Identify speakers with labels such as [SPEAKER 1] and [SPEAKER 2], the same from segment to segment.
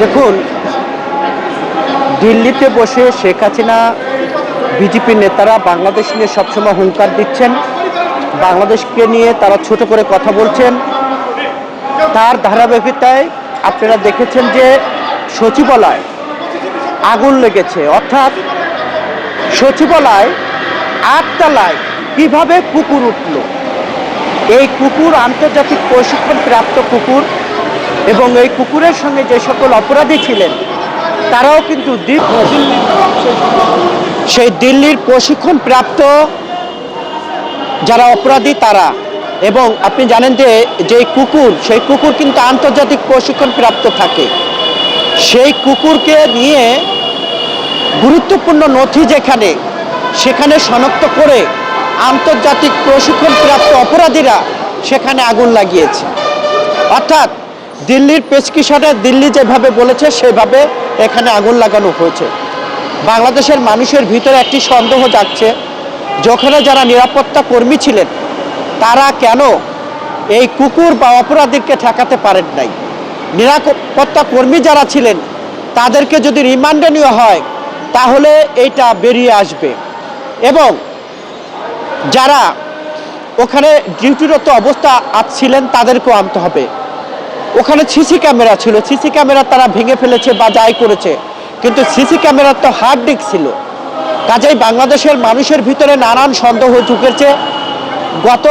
[SPEAKER 1] দেখুন, দিল্লিতে বসে শেখ হাসিনা, বিজেপি নেতারা বাংলাদেশ নিয়ে সবসময় হুঙ্কার দিচ্ছেন। বাংলাদেশকে নিয়ে তারা ছোট করে কথা বলছেন। তার ধারাবাহিকতায় আপনারা দেখেছেন যে সচিবালয় আগুন লেগেছে। অর্থাৎ সচিবালয় আটতলায় কীভাবে কুকুর উঠল? এই কুকুর আন্তর্জাতিক প্রশিক্ষণ প্রাপ্ত কুকুর এবং এই কুকুরের সঙ্গে যে সকল অপরাধী ছিলেন, তারাও কিন্তু সেই দিল্লির প্রশিক্ষণ প্রাপ্ত যারা অপরাধী তারা। এবং আপনি জানেন যে যে কুকুর, সেই কুকুর কিন্তু আন্তর্জাতিক প্রশিক্ষণ প্রাপ্ত থাকে। সেই কুকুরকে নিয়ে গুরুত্বপূর্ণ নথি যেখানে, সেখানে শনাক্ত করে আন্তর্জাতিক প্রশিক্ষণ প্রাপ্ত অপরাধীরা সেখানে আগুন লাগিয়েছে। অর্থাৎ দিল্লির প্রেসক্রিপশনে দিল্লি যেভাবে বলেছে, সেভাবে এখানে আগুন লাগানো হয়েছে। বাংলাদেশের মানুষের ভিতরে একটি সন্দেহ যাচ্ছে যে ওখানে যারা নিরাপত্তা কর্মী ছিলেন, তারা কেন এই কুকুর বা অপরাধীকে ঠেকাতে পারেন নাই? নিরাপত্তা কর্মী যারা ছিলেন, তাদেরকে যদি রিমান্ডে নেওয়া হয়, তাহলে এইটা বেরিয়ে আসবে। এবং যারা ওখানে ডিউটিরত অবস্থা ছিলেন, তাদেরকেও আনতে হবে। ওখানে সিসি ক্যামেরা ছিল। সিসি ক্যামেরা তারা ভেঙে ফেলেছে বা যাই করেছে। কিন্তু সিসি ক্যামেরার তো হার্ড ডিস্ক ছিল। কাজেই বাংলাদেশের মানুষের ভিতরে নানান সন্দেহ ঢুকেছে। গত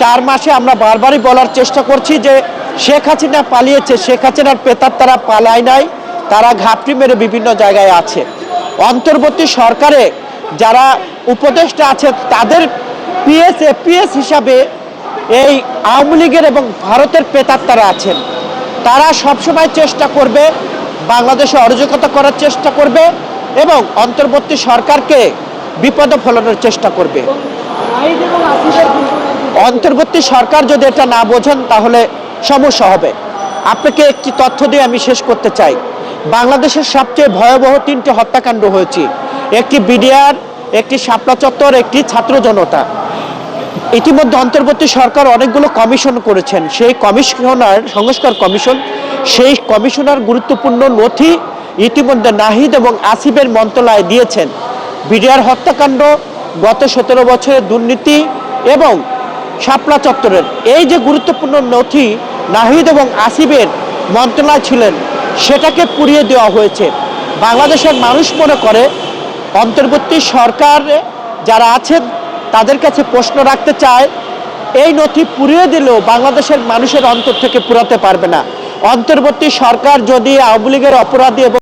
[SPEAKER 1] চার মাসে আমরা বারবারই বলার চেষ্টা করছি যে শেখ হাসিনা পালিয়েছে, শেখ হাসিনার পেতার তারা পালায় নাই, তারা ঘাপটি মেরে বিভিন্ন জায়গায় আছে। অন্তর্বর্তী সরকারে যারা উপদেষ্টা আছে, তাদের পিএস এপিএস হিসাবে এই আওয়ামী লীগের এবং ভারতের তারা আছেন। তারা সবসময় চেষ্টা করবে বাংলাদেশে অরাজকতা করার চেষ্টা করবে এবং অন্তর্বর্তী সরকারকে বিপদে ফলানোর চেষ্টা করবে। অন্তর্বর্তী সরকার যদি এটা না বোঝেন তাহলে সমস্যা হবে। আপনাকে একটি তথ্য দিয়ে আমি শেষ করতে চাই। বাংলাদেশের সবচেয়ে ভয়াবহ তিনটি হত্যাকাণ্ড হয়েছে। একটি বিডিআর, একটি শাপলা চত্বর, একটি ছাত্র জনতা। ইতিমধ্যে অন্তর্বর্তী সরকার অনেকগুলো কমিশন করেছেন। সেই কমিশনার, সংস্কার কমিশন, সেই কমিশনার গুরুত্বপূর্ণ নথি ইতিমধ্যে নাহিদ এবং আসিফের মন্ত্রণালয়ে দিয়েছেন। বিডিআর হত্যাকাণ্ড, গত সতেরো বছরের দুর্নীতি এবং শাপলা চত্বরের এই যে গুরুত্বপূর্ণ নথি নাহিদ এবং আসিফের মন্ত্রণালয় ছিলেন, সেটাকে পুড়িয়ে দেওয়া হয়েছে। বাংলাদেশের মানুষ মনে করে, অন্তর্বর্তী সরকার যারা আছেন তাদের কাছে প্রশ্ন রাখতে চায়, এই নথি পুড়িয়ে দিলেও বাংলাদেশের মানুষের অন্তর থেকে পুরাতে পারবে না। অন্তর্বর্তী সরকার যদি আওয়ামী লীগের অপরাধী এবং